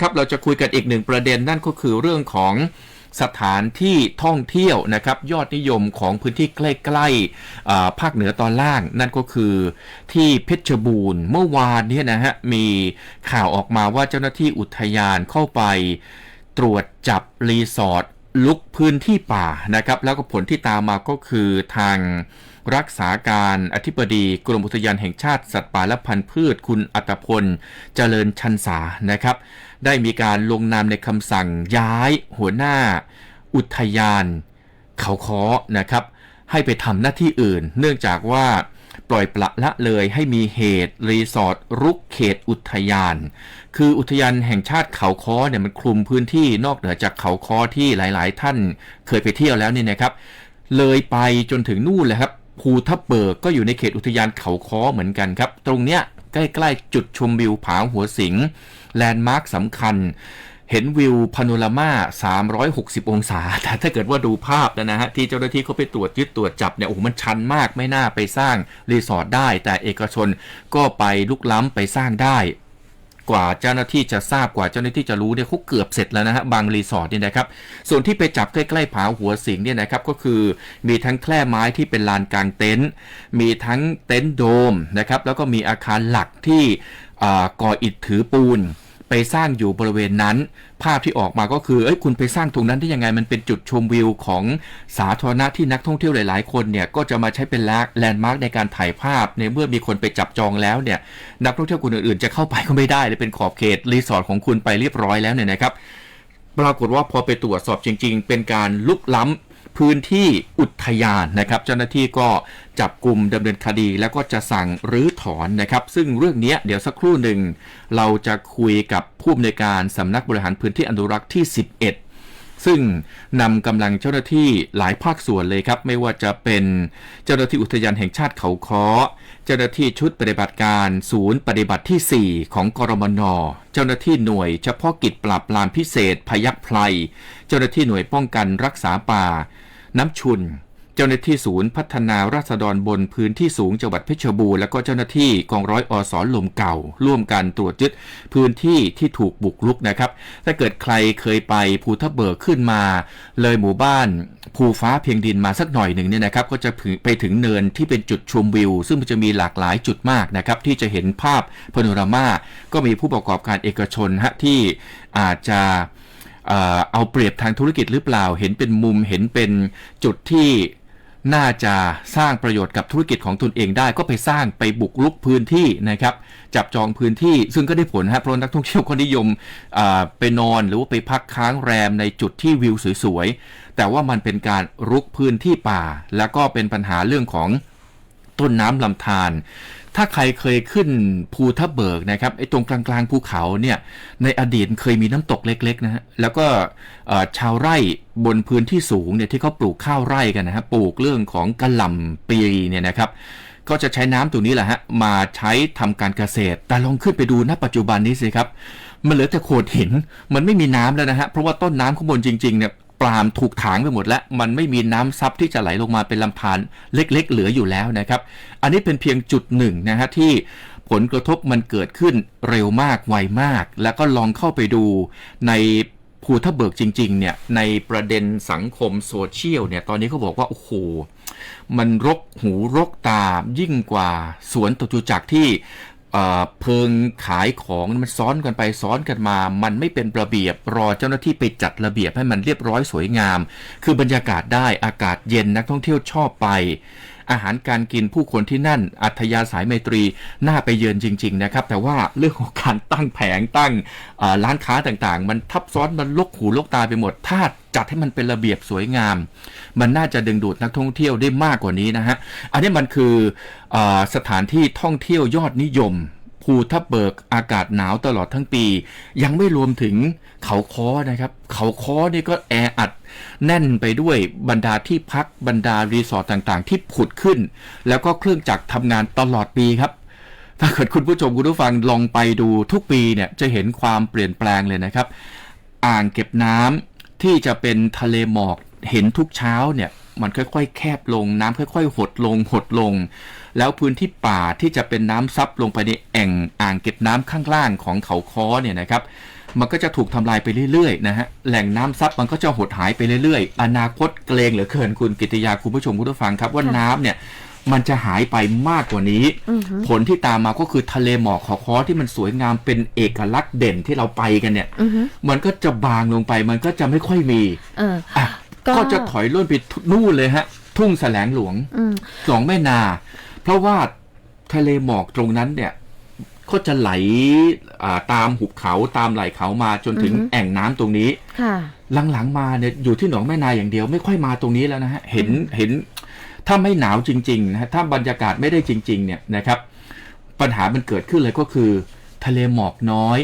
นะครับเราจะคุยกันอีกหนึ่งประเด็นนั่นก็คือเรื่องของสถานที่ท่องเที่ยวนะครับยอดนิยมของพื้นที่ใกล้ๆภาคเหนือตอนล่าง นั่นก็คือที่เพชรบูรณ์เมื่อวานเนี้นะฮะมีข่าวออกมาว่าเจ้าหน้าที่อุทยานเข้าไปตรวจจับรีสอร์ทลุกพื้นที่ป่านะครับแล้วก็ผลที่ตามมาก็คือทาง รักษาการอธิบดีกรมอุทยานแห่งชาติสัตว์ป่าและพันธุ์พืช คุณอัตพล เจริญชันษานะครับ ได้มีการลงนามในคำสั่งย้ายหัวหน้า อุทยาน เขาค้อนะครับ ให้ไปทำหน้าที่อื่น เนื่องจากว่าปล่อยปละละเลยให้มีเหตุรีสอร์ทรุกเขตอุทยาน คืออุทยานแห่งชาติเขาค้อเนี่ยมันคลุมพื้นที่นอกเหนือจากเขาค้อที่หลาย ๆ ท่านเคยไปเที่ยวแล้วนี่นะครับ เลยไปจนถึงนู่นเลยครับ ภูทับเบิกก็อยู่ในเขตอุทยานเขาค้อเหมือนกันครับ ตรงเนี้ยใกล้ๆ จุดชมวิวผาหัวสิงแลนด์มาร์คสำคัญ เห็นวิวพาโนรามา 360 องศา แต่ถ้าเกิดว่าดูภาพนะฮะ ที่เจ้าหน้าที่เขาไปตรวจยึดตรวจจับเนี่ย โอ้โห มันชันมากไม่น่าไปสร้างรีสอร์ทได้ แต่เอกชนก็ไปลุกล้ำไปสร้างได้ กว่าเจ้าหน้าที่จะทราบกว่าเจ้าหน้าที่จะรู้เนี่ยเขาเกือบเสร็จแล้วนะฮะบางรีสอร์ทเนี่ยนะครับ ส่วนที่ไปจับใกล้ๆผาหัวสิงเนี่ยนะครับก็คือมีทั้งแคร่ไม้ที่เป็นลานกลางเต็นท์มีทั้งเต็นท์โดมนะครับแล้วก็มีอาคารหลักที่ก่ออิฐถือปูน ไปสร้างอยู่บริเวณนั้น ภาพที่ออกมาก็คือเอ้ยคุณไปสร้างตรงนั้นได้ยังไงมันเป็นจุดชมวิวของสาธารณะที่นักท่องเที่ยวหลาย ๆ คนเนี่ยก็จะมาใช้เป็นแลนด์มาร์กในการถ่ายภาพในเมื่อมีคนไปจับจองแล้วเนี่ยนักท่องเที่ยวคนอื่น ๆ จะเข้าไปก็ไม่ได้เลยเป็นขอบเขตรีสอร์ทของคุณไปเรียบร้อยแล้วเนี่ยนะครับ ปรากฏว่าพอไปตรวจสอบจริง ๆ เป็นการลุกล้ำ พื้นที่อุทยานนะครับเจ้าหน้าที่ก็จับกลุ่มดำเนินคดีแล้วก็จะสั่งรื้อถอนนะครับ ซึ่งเรื่องนี้เดี๋ยวสักครู่หนึ่ง เราจะคุยกับผู้อำนวยการสำนักบริหารพื้นที่อนุรักษ์ที่ 11ซึ่งนำกำลังเจ้าหน้าที่หลายภาคส่วนเลยครับ ไม่ว่าจะเป็นเจ้าหน้าที่อุทยานแห่งชาติเขาค้อ เจ้าหน้าที่ชุดปฏิบัติการศูนย์ปฏิบัติที่ 4 ของกรมน เจ้าหน้าที่หน่วยเฉพาะกิจปราบปรามพิเศษพยัคฆ์ไพรเจ้าหน้าที่หน่วยป้องกันรักษาป่า น้ำชุน เจ้าหน้าที่ศูนย์พัฒนาราษฎรบนพื้นที่สูงจังหวัดเพชรบูรณ์แล้วก็เจ้าหน้าที่กองร้อยอสลมเก่า ร่วมกันตรวจยึดพื้นที่ที่ถูกบุกรุกนะครับ ถ้าเกิดใครเคยไปภูทับเบิกขึ้นมา เลยหมู่บ้านภูฟ้าเพียงดินมาสักหน่อยหนึ่งเนี่ยนะครับ ก็จะไปถึงเนินที่เป็นจุดชมวิว ซึ่งมันจะมีหลากหลายจุดมากนะครับ ที่จะเห็นภาพพโนรามาก็มีผู้ประกอบการเอกชนฮะที่อาจจะ เอาเปรียบทางธุรกิจหรือเปล่า เห็นเป็นมุมเห็นเป็นจุดที่น่าจะสร้างประโยชน์กับธุรกิจของตนเองได้ก็ไปสร้างไปบุกลุกพื้นที่นะครับ จับจองพื้นที่ซึ่งก็ได้ผลฮะเพราะนักท่องเที่ยวก็นิยมไปนอนหรือว่าไปพักค้างแรมในจุดที่วิวสวยๆ แต่ว่ามันเป็นการรุกพื้นที่ป่า แล้วก็เป็นปัญหาเรื่องของต้นน้ำลำธาร ถ้าใครเคยขึ้นภูทับเบิกนะครับไอ้ตรงกลางๆภูเขาเนี่ยในอดีตเคยมีน้ำตกเล็กๆนะฮะแล้วก็ชาวไร่บนพื้นที่สูงเนี่ยที่เขาปลูกข้าวไร่กันนะฮะปลูกเรื่องของกระหล่ำปีเนี่ยนะครับก็จะใช้น้ำตรงนี้แหละฮะมาใช้ทำการเกษตร แต่ลองขึ้นไปดูณปัจจุบันนี้สิครับ มันเหลือแต่โขดหิน มันไม่มีน้ำแล้วนะฮะ เพราะว่าต้นน้ำข้างบนจริงๆเนี่ย ปลามถูกถางไปหมดแล้ว มันไม่มีน้ำซับที่จะไหลลงมาเป็นลำธารเล็ก ๆ เหลืออยู่แล้วนะครับ อันนี้เป็นเพียงจุดหนึ่งนะฮะที่ผลกระทบมันเกิดขึ้นเร็วมากไวมาก แล้วก็ลองเข้าไปดูในภูทับเบิกจริง ๆ เนี่ย ในประเด็นสังคมโซเชียลเนี่ย ตอนนี้เขาบอกว่า โอ้โห มันรกหูรกตายิ่งกว่าสวนตุจักรที่ เพิงขายของมันซ้อนกันไปซ้อนกันมา มันไม่เป็นระเบียบรอเจ้าหน้าที่ไปจัดระเบียบให้มันเรียบร้อยสวยงาม คือบรรยากาศได้อากาศเย็นนักท่องเที่ยวชอบไป อาหารการกินผู้คนที่นั่น อัธยาศัยไมตรีน่าไปเยือนจริง ๆ นะครับ แต่ว่าเรื่องของการตั้งแผงตั้งร้านค้าต่างๆ มันทับซ้อนมันลกหูลกตาไปหมดถ้าจัดให้มันเป็นระเบียบสวยงาม มันน่าจะดึงดูดนักท่องเที่ยวได้มากกว่านี้นะฮะ อันนี้มันคืออสถานที่ท่องเที่ยวยอดนิยม ภูทับเบิกอากาศหนาวตลอดทั้งปี ยังไม่รวมถึงเขาค้อนะครับ เขาค้อนี่ก็แออัด แน่นไปด้วยบรรดาที่พักบรรดารีสอร์ทต่างๆ ที่ผุดขึ้น แล้วก็เครื่องจักรทำงานตลอดปีครับถ้าเกิดคุณผู้ชมคุณผู้ฟังลองไปดูทุกปีเนี่ยจะเห็นความเปลี่ยนแปลงเลยนะครับ อ่างเก็บน้ำที่จะเป็นทะเลหมอกเห็นทุกเช้าเนี่ยมันค่อยๆ แคบลงน้ำค่อย ๆ หดลงหดลง แล้วพื้นที่ป่าที่จะเป็นน้ำซับลงไปในแอ่งอ่างเก็บน้ำข้างล่างของเขาค้อเนี่ยนะครับ มันก็จะถูกทำลายไปเรื่อยๆนะฮะแหล่งน้ำซับมันก็จะหดหายไปเรื่อยๆ อนาคตเกรงเหลือเกินคุณกิติยาคุณผู้ชมคุณผู้ฟังครับว่าค่ะน้ำเนี่ยมันจะหายไปมากกว่านี้อือฮึผลที่ตามมาก็คือทะเลหมอกขอคอที่มันสวยงามเป็นเอกลักษณ์เด่นที่เราไปกันเนี่ยอือฮึมันก็จะบางลงไปมันก็จะไม่ค่อยมีเอออะก็ก็จะถอยล่นไปนู่นเลยฮะ ทุ่งแสลงหลวงอืมสองแม่นา เพราะว่าทะเลหมอกตรงนั้นเนี่ย ก็จะไหลอ่าตามหุบเขาตามไหล่เขามาจนถึงอือฮึแอ่งน้ำตรงนี้ค่ะหลังๆมาเนี่ยอยู่ที่หนองแม่นาอย่างเดียวไม่ค่อยมาตรงนี้แล้วนะฮะเห็นเห็นถ้าไม่หนาวจริงๆนะฮะถ้าบรรยากาศไม่ได้จริง ๆ เนี่ยนะครับ ปัญหามันเกิดขึ้นเลยก็คือ ทะเลหมอกน้อย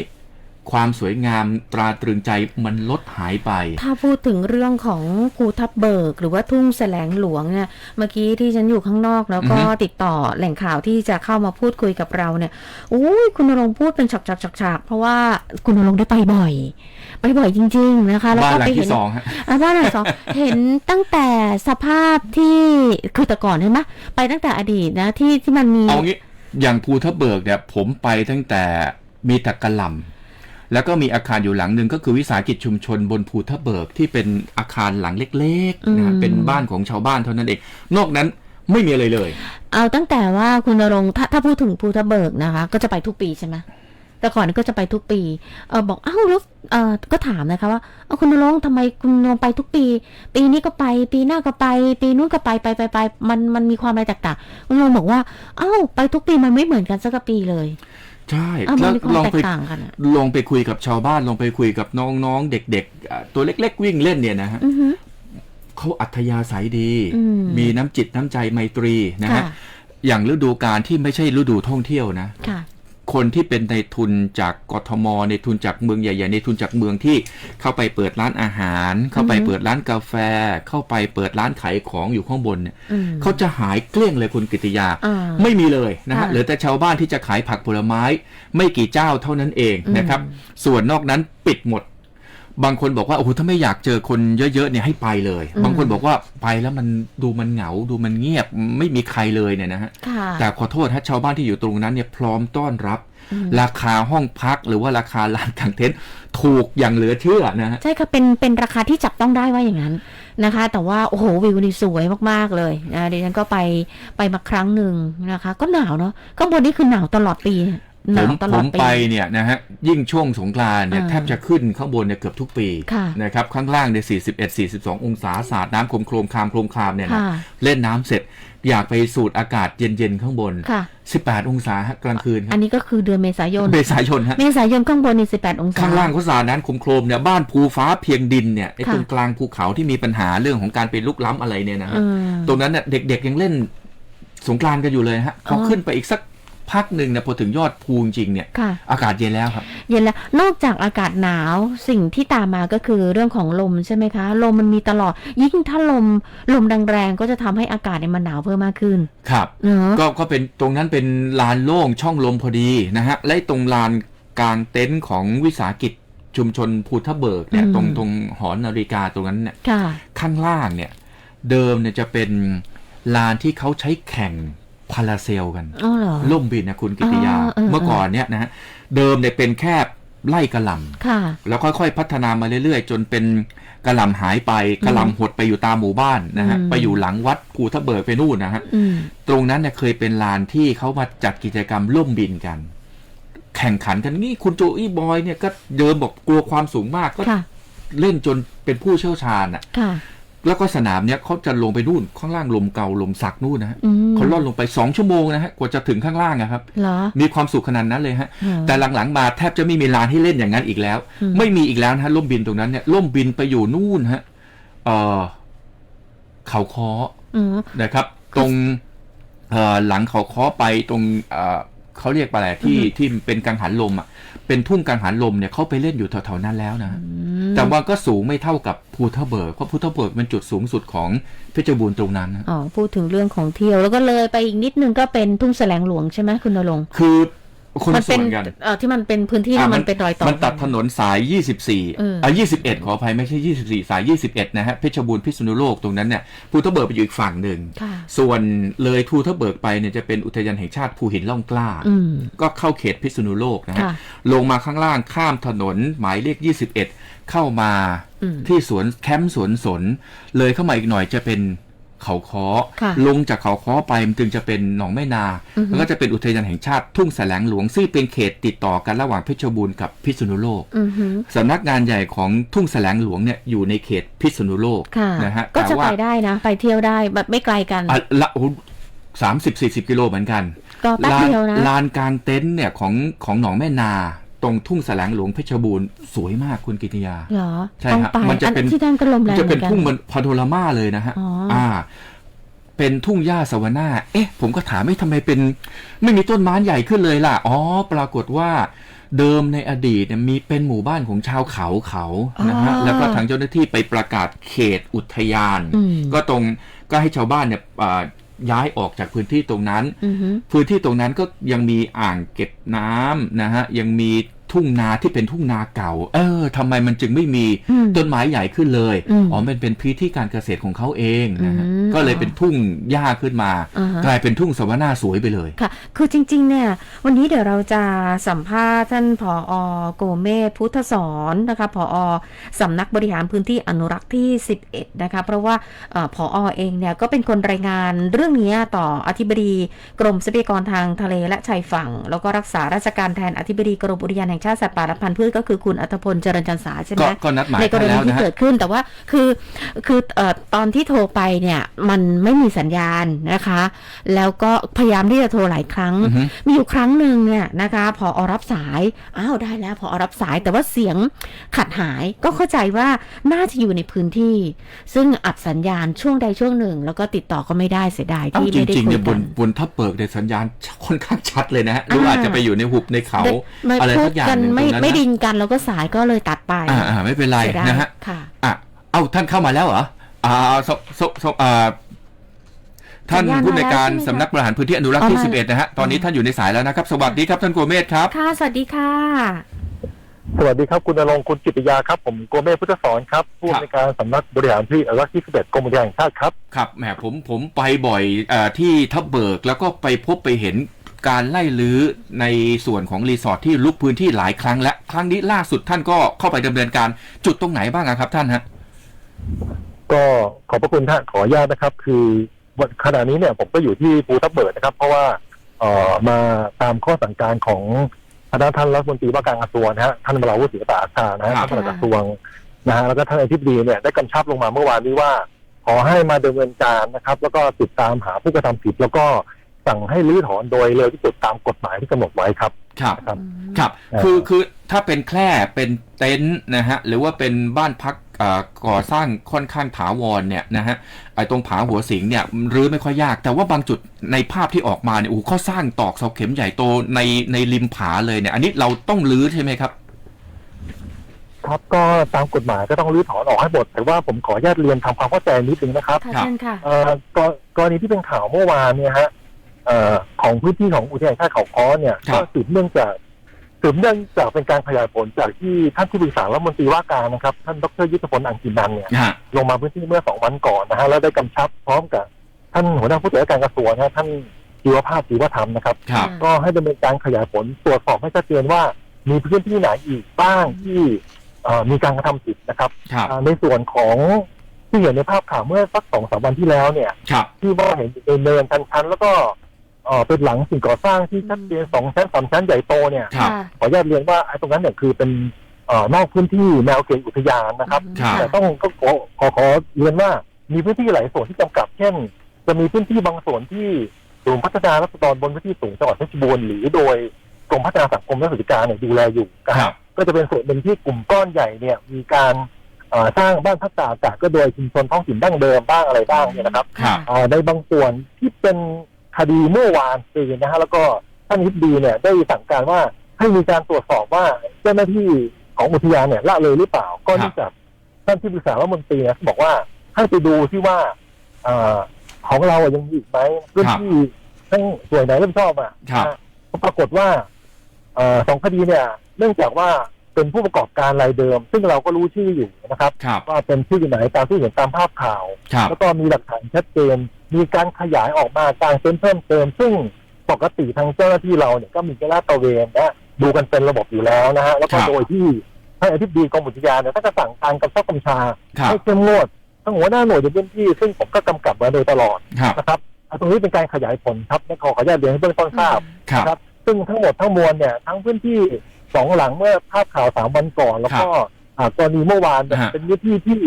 ความสวยงามตราตรึงใจมันลดหายไป ถ้าพูดถึงเรื่องของภูทับเบิก หรือว่าทุ่งแสลงหลวงเนี่ยเมื่อกี้ที่ฉันอยู่ข้างนอก แล้วก็อือฮึติดต่อแหล่งข่าวที่จะเข้ามาพูดคุยกับเราเนี่ยอุ้ยคุณนรงค์พูดเป็นฉากๆๆๆเพราะว่าคุณนรงค์ได้ไปบ่อย ไปบ่อยจริง ๆ นะคะ แล้วบ้านก็หลัไปงเห็ที่นสองฮะอะบ้านหลังสองเห็นตั้งแต่สภาพที่คือแต่ก่อนใช่ไหมไปตั้งแต่อดีตนะที่ที่มันมีเอางี้อย่างภูทับเบิกเนี่ยผมไปตั้งแต่มีแตะกะหล่ำ แล้วก็มีอาคารอยู่หลังหนึ่งก็คือวิสาหกิจชุมชนบนภูทับเบิกที่เป็นอาคารหลังเล็กๆนะฮะอืมเป็นบ้านของชาวบ้านเท่านั้นเอง นอกนั้นไม่มีอะไรเลย เอาตั้งแต่ว่าคุณนรงค์ถ้าถ้าพูดถึงภูทับเบิกนะคะ ก็จะไปทุกปีใช่ไหมแต่ก่อนก็จะไปทุกปีเออบอกอ้าวแล้วเออก็ถามนะคะว่าเอาคุณนรงค์ทำไมคุณนรงค์ไปทุกปี ปีนี้ก็ไป ปีหน้าก็ไป ปีนู้นก็ไปไปไปไปมันมันมีความอะไรแตกต่างคุณนรงค์บอกว่าเอ้าไปทุกปีมันไม่เหมือนกันสักปีเลย ใช่อ้าวมัแล้นวมีความลองแตไปกต่างกันอะลองไปคุยกับชาวบ้านลองไปคุยกับน้องๆ เด็กๆอะตัวเล็ก ๆ วิ่งเล่นเนี่ยนะฮะอือฮึเขาอัธยาศัยดีอืมมีน้ำจิตน้ำใจไมตรีนะฮะค่ะอย่างฤดูกาลที่ไม่ใช่ฤดูท่องเที่ยวนะ ค่ะคนที่เป็นในทุนจากกทม ในทุนจากเมืองใหญ่ๆ ในทุนจากเมืองที่เข้าไปเปิดร้านอาหาร เข้าไปอือฮึเปิดร้านกาแฟ เข้าไปเปิดร้านขายของอยู่ข้างบนเนี่ยอืมเขาจะหายเกลี้ยงเลยคุณกิติยาอ่าไม่มีเลยนะฮะค่ะเหลือแต่ชาวบ้านที่จะขายผักผลไม้ ไม่กี่เจ้าเท่านั้นเองอืมนะครับ ส่วนนอกนั้นปิดหมด บางคนบอกว่าโอ้โหถ้าไม่อยากเจอคนเยอะๆเนี่ยให้ไปเลยบางคนบอกว่าไปแล้วมันดูมันเหงาดูมันเงียบไม่มีใครเลยเนี่ยนะฮะค่ะ แต่ขอโทษฮะชาวบ้านที่อยู่ตรงนั้นเนี่ยพร้อมต้อนรับ อืม ราคาห้องพักหรือว่าราคาลานกางเต็นท์ถูกอย่างเหลือเชื่อนะฮะ ใช่ค่ะเป็นเป็นราคาที่จับต้องได้ว่าอย่างนั้นนะคะ แต่ว่าโอ้โหวิวนี่สวยมากๆเลยนะดิฉันก็ไปไปมาครั้งหนึ่งนะคะ ก็หนาวเนาะข้างบนนี่คือหนาวตลอดปีหผนามวตลผอดมปีไปเนี่ยนะฮะยิ่งช่วงสงกรานต์เนี่ยอ่าแทบจะขึ้นข้างบนเนี่ยเกือบทุกปีค่ะนะครับข้างล่างเนี่ย41 42 องศาสาดน้ำโครมโครมคามโครมคามเนี่ยนะค่ะเล่นน้ำเสร็จอยากไปสูดอากาศเย็นๆข้างบนค่ะ18 องศาฮะกลางคืนคอัรันบนี้ก็คือเดือนเมษายน เมษายนฮะ เมษายนข้างบนนี่18 องศา ข้างล่างเขาสาดน้ำโครมโครมเนี่ยบ้านภูฟ้าเพียงดินเนี่ยไอ้ค่ะตรงกลางภูเขาที่มีปัญหาเรื่องของการไปลุกล้ำอะไรเนี่ยนะฮะอืมตรงนั้นเนี่ยเด็กๆยังเล่นสงกรานต์กันอยู่เลยฮะพอออขึ้นไปอีกสัก พักหนึ่งเนี่ยพอถึงยอดภูจริงๆเนี่ยค่ะ อากาศเย็นแล้วครับ เย็นแล้วนอกจากอากาศหนาวสิ่งที่ตามมาก็คือเรื่องของลมใช่ไหมคะ ลมมันมีตลอด ยิ่งถ้าลมลมแรงๆก็จะทำให้อากาศเนี่ยมันหนาวเพิ่มมากขึ้นครับ เนอะก็ก็เป็นตรงนั้นเป็นลานโล่งช่องลมพอดีนะฮะ และตรงลานกลางเต็นท์ของวิสาหกิจชุมชนภูทับเบิกเนี่ยตรงตรงหอนาฬิกาตรงนั้นเนี่ยค่ะ ข้างล่างเนี่ย เดิมเนี่ยจะเป็นลานที่เขาใช้แข่ง พาราเซลกันอ๋อเหรอล่มบินนะคุณกิติยาอ๋อเออเมื่อก่อนเนี่ยนะฮะเดิมเนี่ยเป็นแค่ไล่กระหล่ำค่ะแล้วค่อยๆ พัฒนามาเรื่อยๆ จนเป็นกระหล่ำหายไปกระหล่ำหดไปอยู่ตามหมู่บ้านนะฮะอืมไปอยู่หลังวัดภูทับเบิกไปนู่นนะฮะอืมตรงนั้นเนี่ยเคยเป็นลานที่เขามาจัดกิจกรรมล่มบินกัน แข่งขันกันนี่คุณโจอี้บอยเนี่ยก็เดินบอกกลัวความสูงมากก็ค่ะเล่นจนเป็นผู้เชี่ยวชาญอะค่ะ แล้วก็สนามเนี่ยเขาจะลงไปนู่นข้างล่างลมเก่าลมสักนู่นนะฮะอืมเขาล่อนลงไปสองชั่วโมงนะฮะกว่าจะถึงข้างล่างอะครับเหรอมีความสุขขนาดนั้นเลยฮะเหรอแต่หลังๆมาแทบจะไม่มีลานให้เล่นอย่างนั้นอีกแล้วอืมไม่มีอีกแล้วนะฮะล่มบินตรงนั้นเนี่ยล่มบินไปอยู่นู่นฮะเออเขาค้ออืมนะครับ ตรงเอ่อหลังเขาค้อไปตรงเอ่อเขาเรียกอะไรที่ที่เป็นกังหันลมอะ เป็นทุ่งกังหันลมเนี่ยเขาไปเล่นอยู่แถวๆนั้นแล้วนะฮะอืมแต่ว่าก็สูงไม่เท่ากับภูทับเบิกเพราะภูทับเบิกเป็นจุดสูงสุดของเพชรบูรณ์ตรงนั้นนะอ๋อพูดถึงเรื่องของเที่ยวแล้วก็เลยไปอีกนิดนึงก็เป็นทุ่งแสลงหลวงใช่ไหมคุณนรงค์คือ คนมัละเป็ส่วนกัน เอ่อที่มันเป็นพื้นที่อะที่มัมันนเป็นรอยต่อ มันตัดถนนสายเออ24อ่อะ21 ขออภัยไม่ใช่ 24 สาย 21 นะฮะ เพชรบูรณ์พิษณุโลกตรงนั้นเนี่ย ภูทับเบิกไปอยู่อีกฝั่งหนึ่ง ค่ะ ส่วนเลยภูทับเบิกไปเนี่ยจะเป็นอุทยานแห่งชาติภูหินล่องกล้า อืม ก็เข้าเขตพิษณุโลกนะฮะ ค่ะลงมาข้างล่างข้ามถนนหมายเลข 21 เข้ามาอืม ที่สวนแคมป์สวนสน เลยเข้ามาอีกหน่อยจะเป็น เขาค้อค่ะลงจากเขาค้อไปมันจึงจะเป็นหนองแม่นาอือฮึแล้วก็จะเป็นอุทยานแห่งชาติทุ่งแสลงหลวง ซึ่งเป็นเขตติดต่อกันระหว่างเพชรบูรณ์กับพิษณุโลกอือหือสำนักงานใหญ่ของทุ่งแสลงหลวงเนี่ยอยู่ในเขตพิษณุโลกค่ะนะฮะก็แต่จะว่าไปได้นะ ไปเที่ยวได้แบบไม่ไกลกันอะละสามสิบสี่สิบกิโลเหมือนกันก็แป๊บลานเดียวนะลานกลางเต็นท์เนี่ยของของหนองแม่นา ตรงทุ่งแสลงหลวงเพชรบูรณ์สวยมากคุณกิติยาเหรอใช่ต้องฮะไปมันจะเป็นอัที่นั่นก็ลมมัแรนงจะเหเป็มืนอนกันทุ่งมันพาโนรามาเลยนะฮะอ๋ออ่อ่า เป็นทุ่งหญ้าสวนาเอ๊ะ ผมก็ถามไม่ทำไมเป็น ไม่มีต้นไม้ใหญ่ขึ้นเลยล่ะอ๋อ ปรากฏว่าเดิมในอดีตเนี่ยมีเป็นหมู่บ้านของชาวเขาเขานะฮะอ๋อแล้วก็ทางเจ้าหน้าที่ไปประกาศเขตอุทยานอืมก็ตรงก็ให้ชาวบ้านเนี่ยอ่า ย้ายออกจากพื้นที่ตรงนั้นอือหือพื้นที่ตรงนั้นก็ยังมีอ่างเก็บน้ำนะฮะยังมี ทุ่งนาที่เป็นทุ่งนาเก่า เออทำไมมันจึงไม่มีอืมต้นไม้ใหญ่ขึ้นเลยอืมอ๋อมันเป็นพื้นที่การเกษตรของเขาเองนะฮะอืมก็เลยเป็นทุ่งหญ้าขึ้นมาอ่าฮะกลายเป็นทุ่งสวนาสวยไปเลย ค่ะ คือจริง ๆ เนี่ย วันนี้เดี๋ยวเราจะสัมภาษณ์ท่านผอโกเมธพุทธสอนนะคะผอสำนักบริหารพื้นที่อนุรักษ์ที่ 11 นะคะ เพราะว่าเอ่อผอเองเนี่ยก็เป็นคนรายงานเรื่องนี้ต่ออธิบดีกรมทรัพยากรทางทะเลและชายฝั่ง แล้วก็รักษาราชการแทนอธิบดีกรมอุทยานแห่งชาติสัตว์ป่าและพันธุ์พืชก็คือคุณอัตพลเจริญจันสาใช่ไหมก็ก็นัดหมายในกรกันณีแล้วที่นะฮะเกิดขึ้นแต่ว่าคือคือเอ่อตอนที่โทรไปเนี่ยมันไม่มีสัญญาณนะคะ แล้วก็พยายามที่จะโทรหลายครั้งอือฮึมีอยู่ครั้งหนึ่งเนี่ยนะคะพออรับสายอ้าวได้แล้วพออรับสายแต่ว่าเสียงขัดหายก็เข้าใจว่าน่าจะอยู่ในพื้นที่ ซึ่งอัดสัญญาณช่วงใดช่วงหนึ่ง แล้วก็ติดต่อก็ไม่ได้เสียดายเอ้าที่จไม่ได้ริงๆคุเนี่ยยบกันนบนทับเบิกในยสัญญาณค่อนข้างชัดเลยนะฮะหรือว่าอ่าอาจจะไปอยู่ในหุบในเขาไม่อะไรพูสัดกอย่างกันหนึ่งตไม่รงนั้นไม่นะดินกันแล้วก็สายก็เลยตัดไป อ่าอ่าไม่เป็นไรเสียดายนะฮะค่ะอะเอ้าท่านเข้ามาแล้วเหรออ่าสสสอ่าท่านสัญญาณผู้ในวยการมาแล้วใช่ไหมคะสำนักบริหารพื้นที่อนุรักษ์ที่อ๋อมา11 นะฮะ ตอนนี้ท่านอยู่ในสายแล้วนะครับ สวัสดีครับท่านโกเมศครับ ค่ะ สวัสดีค่ะ สวัสดีครับคุณนรงค์คุณกิติยาครับ ผมโกเม่พุทธสอนครับ ผู้ครับอำนวยการสำนักบริหารที่อนุรักษ์ที่ 11กรมอุทยานแห่งชาติครับ ครับ แหมผมผมไปบ่อยเอ่อที่ทับเบิกแล้วก็ไปพบไปเห็น การไล่ลื้อในส่วนของรีสอร์ทที่ลุกพื้นที่หลายครั้งและครั้งนี้ล่าสุดท่านก็เข้าไปดำเนินการจุดตรงไหนบ้างอะครับท่านฮะก็ขอบพระคุณท่านขออนุญาตนะครับ คือวันขณะนี้เนี่ยผมก็อยู่ที่ภูทับเบิกนะครับ เพราะว่าเอ่อมาตามข้อสั่งการของคณะท่านรัฐมนตรีว่าการกระทรวงนะฮะท่านวราวุฒิศิลปะอาชานะฮะครับท่านปลัดกระทรวงนะฮะแล้วก็ท่านอธิบดีเนี่ยได้กำชับลงมาเมื่อวานนี้ว่า ขอให้มาดำเนินการนะครับ แล้วก็ติดตามหาผู้กระทำผิดแล้วก็ สั่งให้รื้อถอนโดยเร็วที่สุดตามกฎหมายที่กำหนดไว้ครับ ครับ ครับครับเอ่อคือคือถ้าเป็นแคร่เป็นเต็นท์นะฮะหรือว่าเป็นบ้านพักเอ่อก่อสร้างค่อนข้างถาวรเนี่ยนะฮะไอ้ตรงผาหัวสิงเนี่ยรื้อไม่ค่อยยาก แต่ว่าบางจุดในภาพที่ออกมาเนี่ยโอ้โหเขาสร้างตอกเสาเข็มใหญ่โตในในริมผาเลยเนี่ย อันนี้เราต้องรื้อใช่ไหมครับ ครับก็ตามกฎหมายก็ต้องรื้อถอนออกให้หมด แต่ว่าผมขออนุญาตเรียนทำความเข้าใจนิดนึงนะครับ ค่ะครับ เชิญค่ะ เอ่อกรกรณีที่เป็นข่าวเมื่อวานเนี่ยฮะเอ่อ ของพื้นที่ของอุทยานแห่งชาติเขาค้อเนี่ยครับ ก็สืบเนื่องจากสืบเนื่องจากเป็นการขยายผลจากที่ท่านที่ปรึกษารัฐมนตรีว่าการนะครับ ท่านดรยุทธพลอังกินันเนี่ยฮะลงมาพื้นที่เมื่อสองวันก่อนนะฮะแล้วได้กำชับพร้อมกับ ท่านหัวหน้าผู้ตรวจการกระทรวงนะฮะท่านจีวภาพจีวธรรมนะครับ ครับ ก็ให้ดำเนินการขยายผลตรวจสอบให้ชัดเจนว่า มีพื้นที่ไหนอีกบ้างที่เอ่อมีการกระทำผิดนะครับครับ อ่าในส่วนของที่เห็นในภาพข่าวเมื่อสักสองสามวันที่แล้วเนี่ย ครับ ที่ว่าเห็นเป็นเนินชันๆแล้วก็ เอ่อเป็นหลังสิ่งก่อสร้างที่ชัดเจนสองชั้นสามชั้นใหญ่โตเนี่ย ครับ ขออนุญาตเรียนว่าไอ้ตรงนั้นเนี่ยคือเป็นเอ่อนอกพื้นที่แนวเขตอุทยานนะครับ ครับ แต่ต้องก็ขอขอขอเรียนว่ามีพื้นที่หลายส่วนที่จำกัด เช่น จะมีพื้นที่บางส่วนที่ศูนย์พัฒนารัษฎรบนพื้นที่สูงจังหวัดเพชรบูรณ์หรือโดยกรมพัฒนาสังคมและสวัสดิการเนี่ยดูแลอยู่นะคครัรับ บ ก็จะเป็นส่วนหนึ่งที่กลุ่มก้อนใหญ่เนี่ยมีการเอ่อสร้างบ้านพักตากอากาศก็โดยชุมชนท้องถิ่นดั้งเดิมบ้างอะไรบ้างเนี่ยนะครับ ครับ เอ่อในบางส่วนที่เป็น คดีเมื่อวานซืนนะฮะแล้วก็ท่านนิดดีเนี่ยได้สั่งการว่าให้มีการตรวจสอบว่าเจ้าหน้าที่ของอุทยานเนี่ยละเลยหรือเปล่า ก็เนื่องจากท่านที่ปรึกษารัฐมนตรีเนี่ยบอกว่าให้ไปดูที่ว่าเอ่อของเราอะยังมีอีกไหมพื้นที่ทั้งส่วนไหนรับผิดชอบอะครับนะฮะปรากฏว่าเอ่อสองคดีเนี่ย เนื่องจากว่าเป็นผู้ประกอบการรายเดิม ซึ่งเราก็รู้ชื่ออยู่นะครับครับว่าเป็นชื่อไหนตามที่เห็นตามภาพข่าวครับแล้วก็มีหลักฐานชัดเจน มีการขยายออกมาการเซ็นเพิ่มเติม ซึ่งปกติทางเจ้าหน้าที่เราเนี่ยก็มีการลาดตระเวนนะดูกันเป็นระบบอยู่แล้วนะฮะแล้วก็ครับโดยที่ท่านอธิบดีกรมอุทยานเนี่ยท่านก็สั่งการกำชับกำชาครับให้เข้มงวดทั้งหัวหน้าหน่วยในพื้นที่ซึ่งผมก็กำกับมาโดยตลอดครับนะครับอะตรงนี้เป็นการขยายผลครับและขอขออนุญาตเรียนให้เบื้องต้นทราบครับนะครับซึ่งทั้งหมดทั้งมวลเนี่ยทั้งพื้นที่สองหลังเมื่อภาพข่าวสามวันก่อน แล้วก็อ่ากรณีเมื่อวานเนี่ยฮะเป็นพื้นที่ที่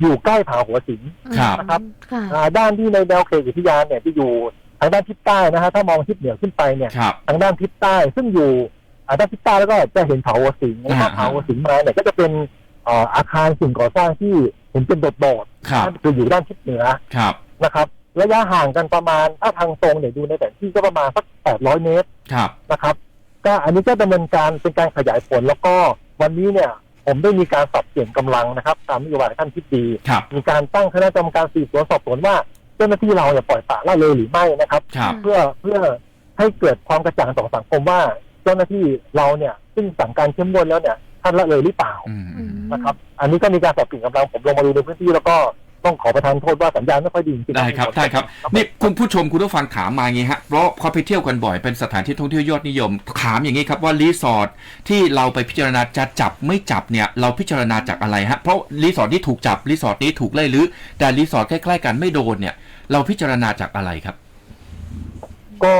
อยู่ใกล้ผาหัวสิง ครับ นะครับ ค่ะอ่าด้านที่ในแนวเขตอุทยานเนี่ยจะอยู่ทางด้านทิศใต้นะฮะถ้ามองทิศเหนือขึ้นไปเนี่ย ครับ ทางด้านทิศใต้ซึ่งอยู่อ่าด้านทิศใต้แล้วก็จะเห็นเขาหัวสิงแล้วก็อ่า เขาหัวสิงมาเนี่ยก็จะเป็นเอ่ออาคารสิ่งก่อสร้างที่เห็นเป็นโดดครับๆคืออยู่ด้านทิศเหนือครับ นะครับ ระยะห่างกันประมาณถ้าทางตรงเนี่ยดูในแผนที่ก็ประมาณสัก 800 เมตรครับ นะครับ ก็อันนี้ก็ดำเนินการเป็นการขยายผลแล้วก็วันนี้เนี่ย ผมได้มีการสับเปลี่ยนกำลังนะครับ ตามนโยบายท่านทิบดีครับมีการตั้งคณะกรรมการสืบสวนสอบสวนว่าเจ้าหน้าที่เราเนี่ยปล่อยปละละเลยหรือไม่นะครับครับ เพื่อเพื่อให้เกิดความกระจ่างต่อสังคมว่า เจ้าหน้าที่เราเนี่ยซึ่งสั่งการเข้มงวดแล้วเนี่ยท่านละเลยหรือเปล่าอืมอืมนะครับ อันนี้ก็มีการสับเปลี่ยนกำลังผมลงมาดูในพื้นที่แล้วก็ ต้องขอประทานโทษว่าสัญญาณไม่ค่อยดีจริงๆได้ครับได้ครับนี่คุณผู้ชมคุณผู้ฟังถามมาอย่างงี้ฮะเพราะพอไปเที่ยวกันบ่อยเป็นสถานที่ท่องเที่ยวยอดนิยม ถามอย่างนี้ครับว่ารีสอร์ทที่เราไปพิจารณาจะจับไม่จับเนี่ยเราพิจารณาจากอะไรฮะเพราะรีสอร์ทที่ถูกจับรีสอร์ทนี้ถูกไล่รื้อแต่รีสอร์ทใกล้ๆกันไม่โดนเนี่ยเราพิจารณาจากอะไรครับ ก็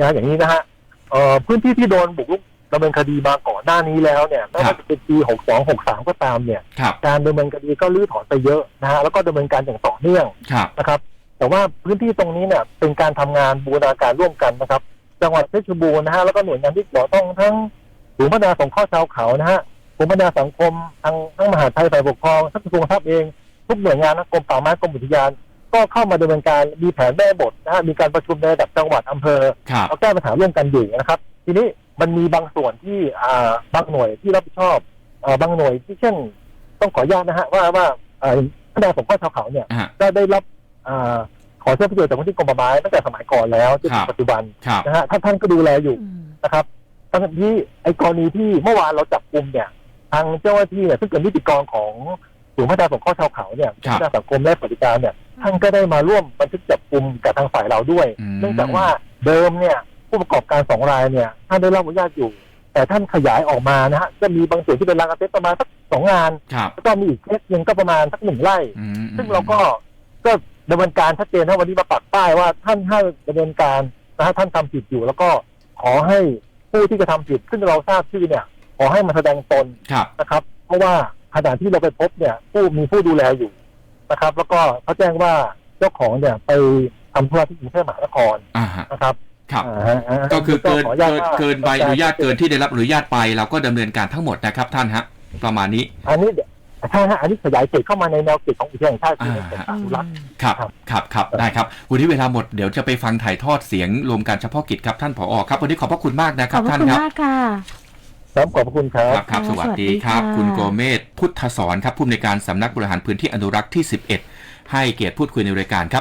นะอย่างนี้นะฮะเอ่อพื้นที่ที่โดนบุกรุก ดำเนินคดีมาก่อนหน้านี้แล้วเนี่ยไม่ครัว่าบจะเป็นปีหกสองหกสามก็ตามเนี่ย ครับ การดำเนินคดีก็ลื้อถอนไปเยอะนะฮะแล้วก็ดำเนินการอย่างต่อเนื่องครับ นะครับ แต่ว่าพื้นที่ตรงนี้เนี่ยเป็นการทำงานบูรณาการร่วมกันนะครับ จังหวัดเพชรบูรณ์นะฮะแล้วก็หน่วยงานที่เกี่ยวข้องทั้งศูนย์พัฒนาสงเคราะห์ชาวเขานะฮะกรมพัฒนาสังคมทางทั้งมหาดไทยฝ่ายปกครองทั้งกระทรวงทรัพย์เองทุกหน่วยงานนะกรมป่าไม้กรมอุทยาน ก็เข้ามาดำเนินการมีแผนแม่บทนะฮะมีการประชุมในระดับจังหวัดอำเภอ ครับ เราแก้ปัญหาร่วมกันอยู่นะครับ ทีนี้ มันมีบางส่วนที่อ่าบางหน่วยที่รับผิดชอบอ่าบางหน่วยที่เช่น ต้องขออนุญาตนะฮะว่าว่าอ่าพัฒนาสงเคราะห์ชาวเขาเนี่ยอ่าก็ได้รับอาขอเชื่อประโยชน์จากพื้นที่กรมป่าไม้ตั้งแต่สมัยก่อนแล้วจนครัถึบงปัจจุบันครับนะฮะท่านท่านก็ดูแลอยู่อืมนะครับทั้งที่ไอ้กรณีที่เมื่อวานเราจับกลุ่มเนี่ย ทางเจ้าหน้าที่เนี่ยซึ่งเป็นนิติกรของศูนย์พัฒนาสงเคราะห์ชาวเขาเนี่ยครับพัฒนาสังคมและสวัสดิการเนี่ยท่านก็ได้มาร่วมบันทึกจับกลุ่มกับทางฝ่ายเราด้วยอืมเนื่องจากว่าเดิมเนี่ย ผู้ประกอบการสองรายเนี่ยท่านได้รับอนุญาตอยู่ แต่ท่านขยายออกมานะฮะจะมีบางส่วนที่เป็นรางกระเซ็ประมาณสักสองงานครับแล้วก็มีอีกเคสหนึ่งก็ประมาณสักหนึ่งไร่ อืมซึ่งเราก็ก็ดำเนินการชัดเจนนะวันนี้มาปักป้ายว่าท่านให้ดำเนินการนะฮะท่านทำผิดอยู่ แล้วก็ขอให้ผู้ที่กระทำผิดซึ่งเราทราบชื่อเนี่ย ขอให้มาแสดงตนครับ นะครับ เพราะว่าขณะที่เราไปพบเนี่ย ผู้มีผู้ดูแลอยู่นะครับ แล้วก็เขาแจ้งว่าเจ้าของเนี่ยไปทำธุระที่กรุงเทพมหานครอ่าฮะนะครับ ครับอ่าฮะาฮะก็คือเกินขออนุญาเกิตนว่าเกินใบอนุญาตเกินที่ได้รับอนุญาตไปเราก็ดำเนินการทั้งหมดนะครับท่านฮะ ประมาณนี้ อันนี้เดี๋ยวใช่ฮะอันนี้ขยายเขตเข้ามาในแนวเขตของอุทยานแห่งชาติคือในเขตอนุรักษ์ครับครับครับครับได้ครับวันนี้เวลาหมดเดี๋ยวจะไปฟังถ่ายทอดเสียงรวมการเฉพาะกิจครับท่านผอครับวันนี้ขอบพระคุณมากนะคขรัอบบพระท่านคุณครับมากค่ะครับขอบพระคุณครับครับครับ สวัสดีครับสวัสดีค่ะคุณโกเมศพุทธสอนครับผู้อำนวยการสำนักบริหารพื้นที่อนุรักษ์ที่ 11 ให้เกียรติพูดคุยในรายการครับ